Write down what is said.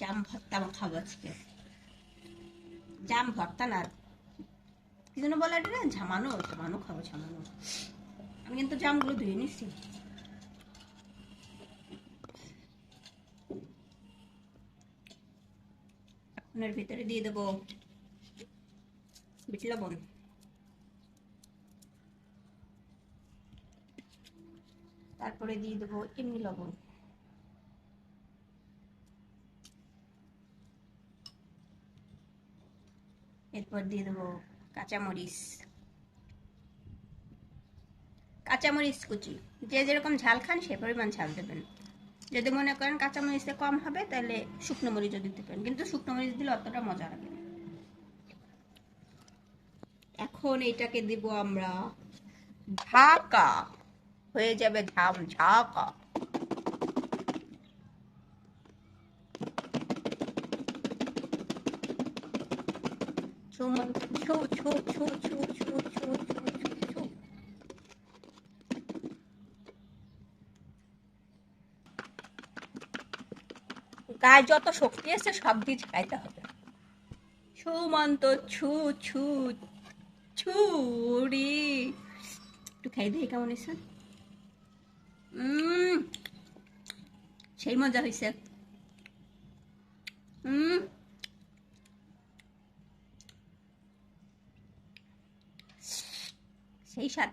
জাম ভর্তা খাব আজকে। জাম ভর্তা না, কি যেন বলে এটা না ঝামানো ঝামানো খাব, ঝামানো। আমি কিন্তু জামগুলো ধুয়ে নিচ্ছি। এর ভিতরে দিয়ে দেবো বিট লবণ। তারপরে দিয়ে দেবো এমনি লবণ। এরপর দিয়ে দেবো কাঁচামরিচ কাঁচামরিচ কুচি যে যেরকম ঝাল খান, সে পরিমাণ ঝাল দেবেন। যদি মনে করেন কাঁচামরিচে কম হবে, তাহলে শুকনো মরিচও দিতে পারেন। কিন্তু শুকনো মরিচ দিলে অতটা মজা লাগে এখন এটাকে দিব আমরা ঢাকা। হয়ে যাবে ঝাম ঝাঁকা। ছুমন ছু ছু ছু ছু ছু গায়ে যত শক্তি আছে সব দিয়ে ঝাঁকাইতে হবে। সুমন্ত ছু ছু ছুরি একটু খাই দিই কেমন উম, সেই মজা হয়েছে হুম এই সাত